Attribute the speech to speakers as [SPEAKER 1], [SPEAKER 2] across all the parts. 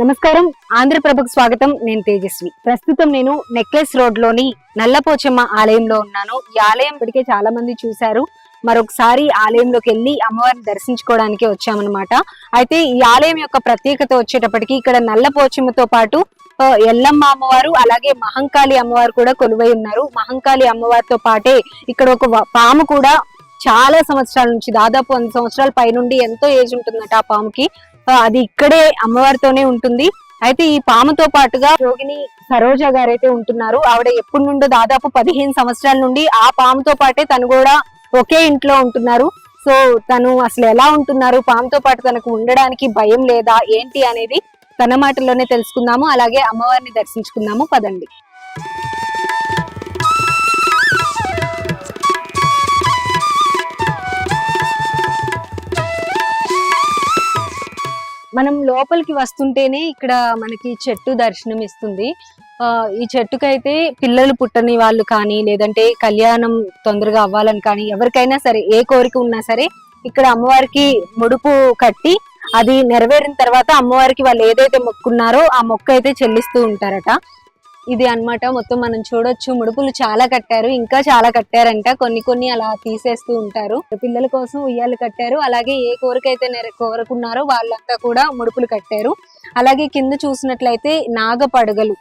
[SPEAKER 1] నమస్కారం. ఆంధ్రప్రభకు స్వాగతం. నేను తేజస్వి. ప్రస్తుతం నేను నెక్లెస్ రోడ్లోని నల్లపోచమ్మ ఆలయంలో ఉన్నాను. ఈ ఆలయం ఇప్పటికే చాలా మంది చూశారు. మరొకసారి ఆలయంలోకి వెళ్ళి అమ్మవారిని దర్శించుకోవడానికి వచ్చామన్నమాట. అయితే ఈ ఆలయం యొక్క ప్రత్యేకత వచ్చేటప్పటికి ఇక్కడ నల్లపోచమ్మతో పాటు ఎల్లమ్మ అమ్మవారు అలాగే మహంకాళి అమ్మవారు కూడా కొలువై ఉన్నారు. మహంకాళి అమ్మవారితో పాటే ఇక్కడ ఒక పాము కూడా చాలా సంవత్సరాల నుంచి దాదాపు వంద సంవత్సరాల పైనుండి ఎంతో ఏజ్ ఉంటుందట ఆ పాముకి. అది ఇక్కడే అమ్మవారితోనే ఉంటుంది. అయితే ఈ పాముతో పాటుగా యోగిని సరోజ గారైతే ఉంటున్నారు. ఆవిడ ఎప్పటి నుండో దాదాపు పదిహేను సంవత్సరాల నుండి ఆ పాముతో పాటే తను కూడా ఒకే ఇంట్లో ఉంటున్నారు. సో తను అసలు ఎలా ఉంటున్నారు? పాముతో పాటు తనకు ఉండడానికి భయం లేదా? ఏంటి అనేది తన మాటల్లోనే తెలుసుకుందాము. అలాగే అమ్మవారిని దర్శించుకుందాము. పదండి. మనం లోపలికి వస్తుంటేనే ఇక్కడ మనకి చెట్టు దర్శనం ఇస్తుంది. ఆ, ఈ చెట్టుకైతే పిల్లలు పుట్టని వాళ్ళు కానీ లేదంటే కళ్యాణం తొందరగా అవ్వాలని కానీ ఎవరికైనా సరే ఏ కోరిక ఉన్నా సరే ఇక్కడ అమ్మవారికి ముడుపు కట్టి అది నెరవేరిన తర్వాత అమ్మవారికి వాళ్ళు ఏదైతే మొక్కున్నారో ఆ మొక్క అయితే చెల్లిస్తూ ఉంటారట. ఇది అన్నమాట. మొత్తం మనం చూడొచ్చు. ముడుపులు చాలా కట్టారు. ఇంకా చాలా కట్టారంట. కొన్ని కొన్ని అలా తీసేస్తూ ఉంటారు. పిల్లల కోసం ఉయ్యాలు కట్టారు. అలాగే ఏ కోరిక అయితే కోరుకున్నారో వాళ్ళంతా కూడా ముడుపులు కట్టారు. అలాగే కింద చూసినట్లయితే నాగ పడగలు.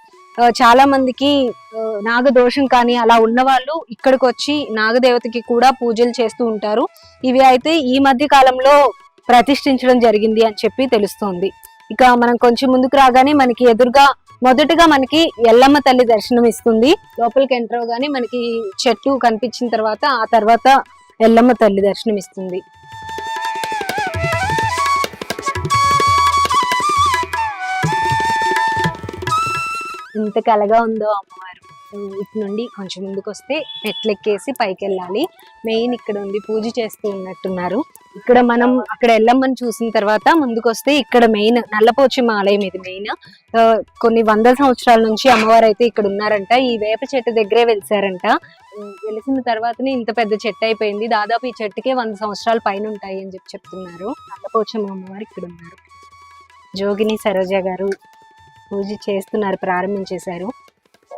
[SPEAKER 1] చాలా మందికి నాగ నాగదోషం కానీ అలా ఉన్న వాళ్ళు ఇక్కడికి వచ్చి నాగదేవతకి కూడా పూజలు చేస్తూ ఉంటారు. ఇవి అయితే ఈ మధ్య కాలంలో ప్రతిష్ఠించడం జరిగింది అని చెప్పి తెలుస్తోంది. ఇక మనం కొంచెం ముందుకు రాగానే మనకి ఎదురుగా మొదటగా మనకి ఎల్లమ్మ తల్లి దర్శనం ఇస్తుంది. లోపలికి ఎంటర్ అవగానే మనకి చెట్టు కనిపించిన తర్వాత ఆ తర్వాత ఎల్లమ్మ తల్లి దర్శనం ఇస్తుంది. ఇంత కలగా ఉందో అమ్మవారు. ఇటు నుండి కొంచెం ముందుకు వస్తే మెట్లెక్కేసి పైకి వెళ్ళాలి మెయిన్ ఇక్కడ ఉంది పూజ చేస్తూ ఉన్నట్టున్నారు. ఇక్కడ మనం అక్కడ ఎల్లమ్మని చూసిన తర్వాత ముందుకు వస్తే ఇక్కడ మెయిన్ నల్లపోచమ్మ ఆలయం ఇది మెయిన్. కొన్ని వందల సంవత్సరాల నుంచి అమ్మవారు అయితే ఇక్కడ ఉన్నారంట. ఈ వేప చెట్టు దగ్గరే వెలిసారంట. వెలిసిన తర్వాతనే ఇంత పెద్ద చెట్టు అయిపోయింది. దాదాపు ఈ చెట్టుకే వంద సంవత్సరాల పైన ఉంటాయి అని చెప్పి చెప్తున్నారు. నల్లపోచమ్మ అమ్మవారు ఇక్కడ ఉన్నారు. జోగిని సరోజ గారు పూజ చేస్తున్నారు ప్రారంభించేశారు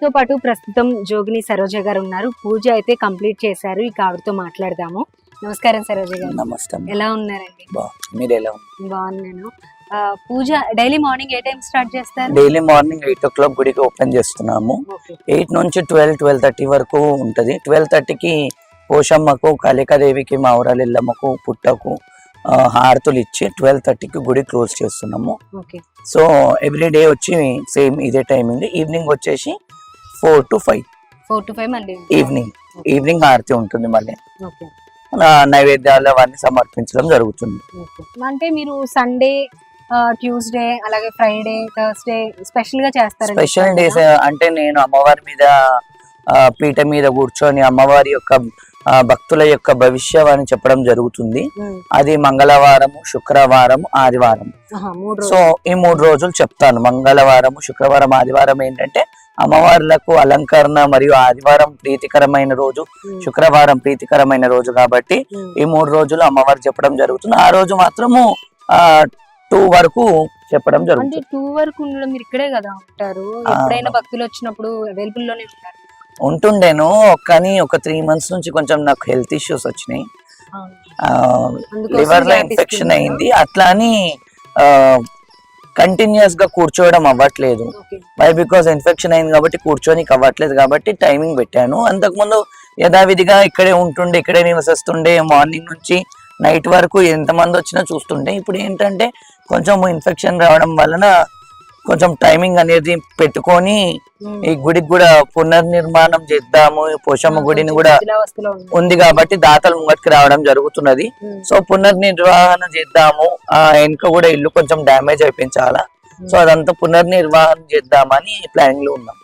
[SPEAKER 1] మనతో పాటు ప్రస్తుతం జోగిని సరోజ గారు ఉన్నారు. పూజ అయితే కంప్లీట్ చేశారు. ఇక ఆవిడతో మాట్లాడదాము. నమస్కారం సరోజ గారు.
[SPEAKER 2] నమస్తే
[SPEAKER 1] ఎలా ఉన్నారండి?
[SPEAKER 2] మీరు ఎలా
[SPEAKER 1] బాగున్నాను. పూజ డైలీ మార్నింగ్ ఏ టైం స్టార్ట్ చేస్తారు?
[SPEAKER 2] Daily morning eight o'clock గుడికి ఓపెన్ చేస్తున్నాము. ఎయిట్ నుంచి ట్వెల్వ్ ట్వెల్వ్ థర్టీ వరకు ఉంటుంది. ట్వెల్వ్ థర్టీకి పోషమ్మకు కాళికాదేవికి మావురాలిల్లమ్మకు పుట్టకు ఆ, హారతులు ఇచ్చి ట్వెల్వ్ థర్టీకి గుడి క్లోజ్ చేస్తున్నాము.
[SPEAKER 1] ఓకే.
[SPEAKER 2] సో ఎవ్రీ డే వచ్చి సేమ్ ఇదే టైమింగ్. ఈవినింగ్ వచ్చేసి four to five.
[SPEAKER 1] Four to five మళ్ళీ
[SPEAKER 2] ఈవినింగ్. ఈవినింగ్ హారతి ఉంటుంది మళ్ళీ.
[SPEAKER 1] ఓకే.
[SPEAKER 2] నైవేద్యాలు అవన్నీ సమర్పించడం జరుగుతుంది.
[SPEAKER 1] అంటే మీరు సండే ట్యూస్డే అలాగే ఫ్రైడే థర్స్డే స్పెషల్గా చేస్తారు
[SPEAKER 2] స్పెషల్ డేస్ అంటే నేను అమ్మవారి మీద పీఠ మీద కూర్చొని అమ్మవారి యొక్క భక్తుల యొక్క భవిష్యవాణి చెప్పడం జరుగుతుంది. అది మంగళవారము శుక్రవారం ఆదివారం సో ఈ మూడు రోజులు చెప్తాను. మంగళవారం శుక్రవారం ఆదివారం ఏంటంటే అమ్మవార్లకు అలంకరణ మరియు ఆదివారం ప్రీతికరమైన రోజు శుక్రవారం ప్రీతికరమైన రోజు కాబట్టి ఈ మూడు రోజులు అమ్మవారు చెప్పడం జరుగుతుంది. ఆ రోజు మాత్రము ఆ టూ వరకు చెప్పడం
[SPEAKER 1] అంటే
[SPEAKER 2] జరుగుతుంది
[SPEAKER 1] టూ వరకు మీరు ఇక్కడే కదా ఉంటారు. ఎప్పుడైనా భక్తులు వచ్చినప్పుడు అవైలబుల్లోనే ఉంటారు?
[SPEAKER 2] ఉంటుండేను కానీ ఒక త్రీ మంత్స్ నుంచి కొంచెం నాకు హెల్త్ ఇష్యూస్ వచ్చినాయి.
[SPEAKER 1] లివర్లో
[SPEAKER 2] ఇన్ఫెక్షన్? అయింది. అట్లా అని కంటిన్యూస్గా కూర్చోవడం అవ్వట్లేదు. వై బికాస్ ఇన్ఫెక్షన్ అయింది కాబట్టి కూర్చొని అవ్వట్లేదు కాబట్టి టైమింగ్ పెట్టాను. అంతకుముందు యథావిధిగా ఇక్కడే ఉంటుండే ఇక్కడే నివసిస్తుండే మార్నింగ్ నుంచి నైట్ వరకు ఎంతమంది వచ్చినా చూస్తుండే. ఇప్పుడు ఏంటంటే కొంచెం ఇన్ఫెక్షన్ రావడం వలన కొంచెం టైమింగ్ అనేది పెట్టుకొని. ఈ గుడికి కూడా పునర్నిర్మాణం చేద్దాము ఈ పోషమ్మ గుడిని కూడా
[SPEAKER 1] ఉంది.
[SPEAKER 2] కాబట్టి దాతలు ముంగటికి రావడం జరుగుతున్నది. సో పునర్నిర్వహణ చేద్దాము ఆ వెనుక కూడా ఇల్లు కొంచెం డ్యామేజ్ అయిపోయింది చాలా సో అదంతా పునర్నిర్వహణ చేద్దామని ప్లానింగ్లో ఉన్నాం